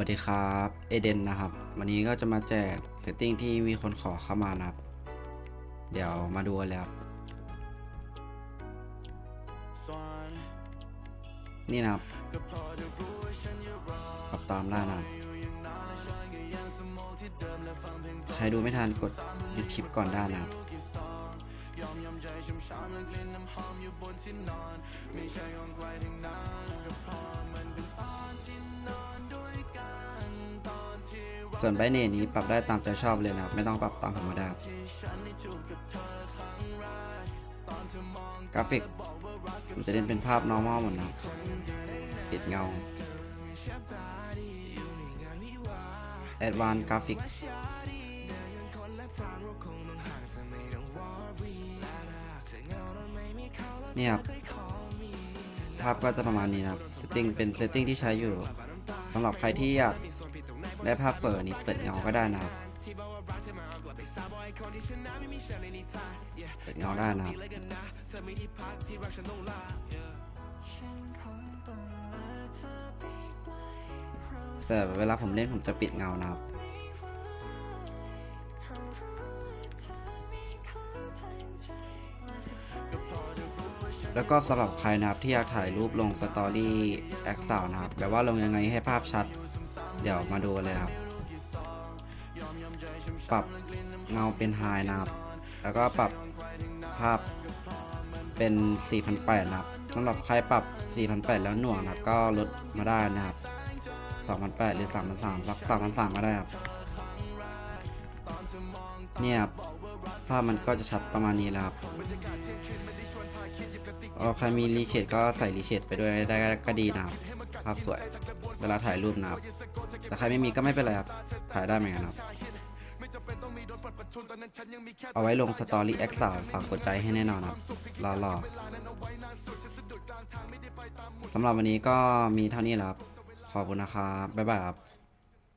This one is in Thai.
วัสดีครับเอเดนนะครับ วันนี้ก็จะมาแจกเซตติ้งที่มีคนขอเข้ามานะครับ เดี๋ยวมาดูกันเลยครับนี่นะครับปรับตามได้นะครับใครดูไม่ทันกดหยุดคลิปก่อนได้นะครับ ส่วนไบเนนี้ปรับได้ตามใจชอบเลยนะครับ ไม่ต้องปรับตามผมก็ได้ครับกราฟิกผมจะเล่นเป็นภาพ normal หมดนะปิดเงา Advanced Graphic นี่ครับภาพก็จะประมาณนี้นะครับเซตติ้งเป็นเซตติ้งที่ใช้อยู่สำหรับใครที่อยาก ได้ภาพเสรินี้เปิดเงาก็ได้นะครับเปิดเงาได้นะครับแต่เวลาผมเล่นผมจะปิดเงานะครับแล้วก็สำหรับใครนะครับที่อยากถ่ายรูปลงสตอรี่แอคสาวนะครับแบบว่าลงยังไงให้ภาพชัด เดี๋ยวมาดูเลยครับ ปรับเงาเป็นไฮนะครับ แล้วก็ปรับภาพเป็น 4,800นะครับสำหรับใครปรับ 4,800 แล้วหน่วงนะครับ ก็ลดมาได้นะครับ 2,800 หรือ 3,300สัก3,300ก็ได้ครับ เนี่ยภาพมันก็จะชัดประมาณนี้แล้วครับเอาใครมีรีเชดก็ใส่รีเชดไปด้วยได้ก็ดีนะครับ ภาพสวย เวลาถ่ายรูปนะครับ แต่ใครไม่มีก็ไม่เป็นไรครับถ่ายได้เหมือนกันครับ เอาไว้ลงสตอรี่แอคสาวฝากกดใจให้แน่นอนครับรอรอสำหรับวันนี้ก็มีเท่านี้แล้วครับ ขอบคุณนะครับ บ๊ายบายครับ